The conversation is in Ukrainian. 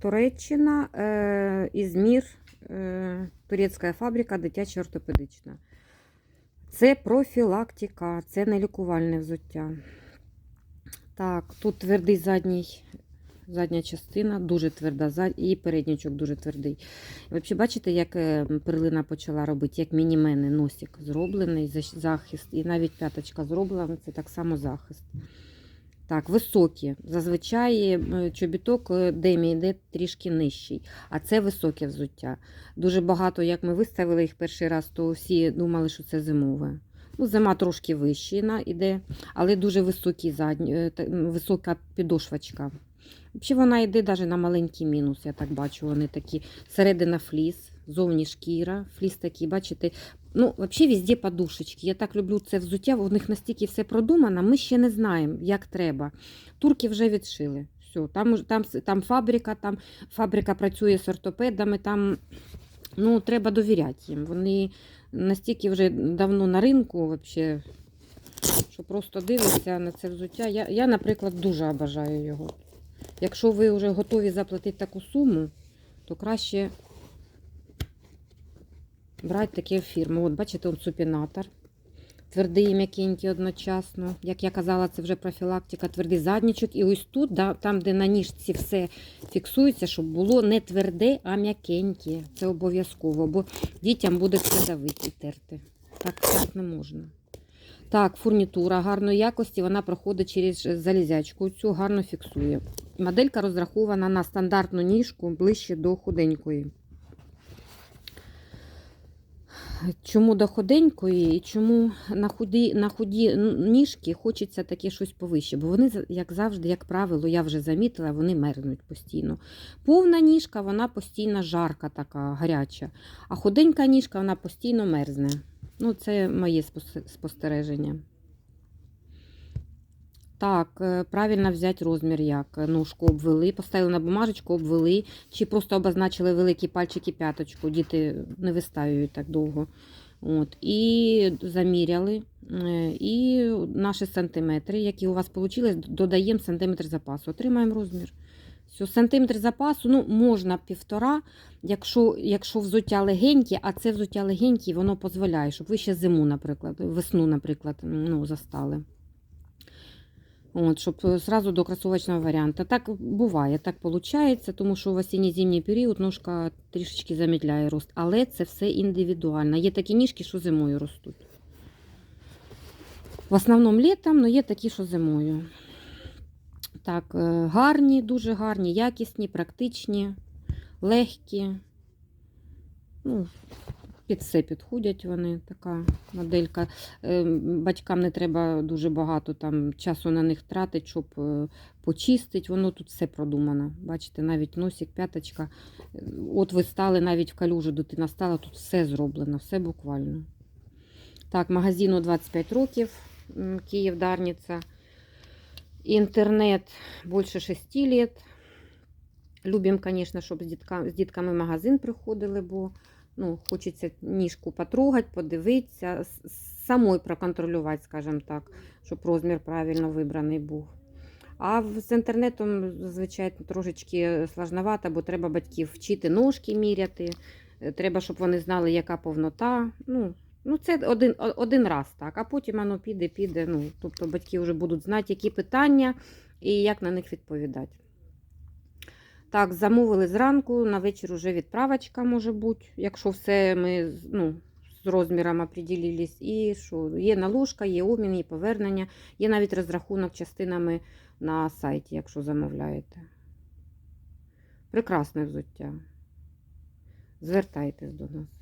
Туреччина, е, Ізмір, е, турецька фабрика, дитяча ортопедична. Це профілактика, це не лікувальне взуття. Так, тут твердий задній, задня частина, дуже тверда, і переднічок дуже твердий. Взагалі, бачите, як е, перлина почала робити, як мінімени носик зроблений, захист, і навіть п'яточка зроблена, це так само захист. Так, високі. Зазвичай е, чобіток е, демі йде трішки нижчий, а це високе взуття. Дуже багато, як ми виставили їх перший раз, то всі думали, що це зимове. Ну, зима трошки вищина іде, але дуже високий задні, е, висока підошвачка. Взагалі вона йде навіть на маленький мінус, я так бачу. Вони такі середина фліс, зовні шкіра, фліс такий, бачите. Ну, взагалі везде подушечки. Я так люблю це взуття, у них настільки все продумано, ми ще не знаємо, як треба. Турки вже відшили. Все, там, там, там фабрика, там фабрика працює з ортопедами, там ну, треба довіряти їм. Вони настільки вже давно на ринку, вообще, що просто дивишся на це взуття. Я, я, наприклад, дуже обажаю його. Якщо ви вже готові заплатити таку суму, то краще брати такі фірми. От, бачите, он супінатор. Твердий і м'якенький одночасно. Як я казала, це вже профілактика, твердий заднічок. І ось тут, да, там, де на ніжці все фіксується, щоб було не тверде, а м'якеньке. Це обов'язково, бо дітям буде це давити і терти. Так, так не можна. Так, фурнітура гарної якості, вона проходить через залізячку. Цю гарно фіксує. Моделька розрахована на стандартну ніжку ближче до худенької. Чому до худенької і чому на худі, на худі ніжки хочеться таке щось повище? Бо вони, як завжди, як правило, я вже замітила, вони мерзнуть постійно. Повна ніжка, вона постійно жарка, така гаряча, а худенька ніжка, вона постійно мерзне. Ну, це моє спостереження. Так, е, правильно взяти розмір, як ножку обвели, поставили на бумажечку, обвели, чи просто обозначили великі пальчики п'яточку. Діти не виставляють так довго. От, і заміряли. е, І наші сантиметри, які у вас вийшли, додаємо сантиметр запасу. Отримаємо розмір. Все, сантиметр запасу, ну, можна півтора, якщо, якщо взуття легеньке, а це взуття легеньке, воно дозволяє, щоб ви ще зиму, наприклад, весну, наприклад, ну, застали. От, щоб е, зразу до кросовочного варіанту. Так буває, так виходить, тому що в осінньо-зимній період ножка трішечки замідляє рост. Але це все індивідуально. Є такі ніжки, що зимою ростуть. В основному літом, але є такі, що зимою. Так, е, гарні, дуже гарні, якісні, практичні, легкі. Ну, під все підходять вони, така моделька. Е, Батькам не треба дуже багато там часу на них тратити, щоб е, почистити. Воно тут все продумано. Бачите, навіть носик, п'яточка. Е, От ви стали навіть в калюжу, дитина стала, тут все зроблено, все буквально. Так, магазину 25 років, Київ Дарниця. Інтернет більше 6 лет. Любимо, звісно, щоб з, дітками магазин приходили, бо ну, хочеться ніжку потрогати, подивитися, самой проконтролювати, скажімо так, щоб розмір правильно вибраний був. А з інтернетом, зазвичай, трошечки сложновато, бо треба батьків вчити ножки міряти. е, Треба, щоб вони знали, яка повнота. Ну, ну це один, один раз так, а потім воно піде, піде. Ну, тобто батьки вже будуть знати, які питання і як на них відповідати. Так, замовили зранку, на вечір вже відправочка може бути, якщо все ми ну, з розміром определились. І що, є наложка, є обмін, є повернення, є навіть розрахунок частинами на сайті, якщо замовляєте. Прекрасне взуття. Звертайтесь до нас.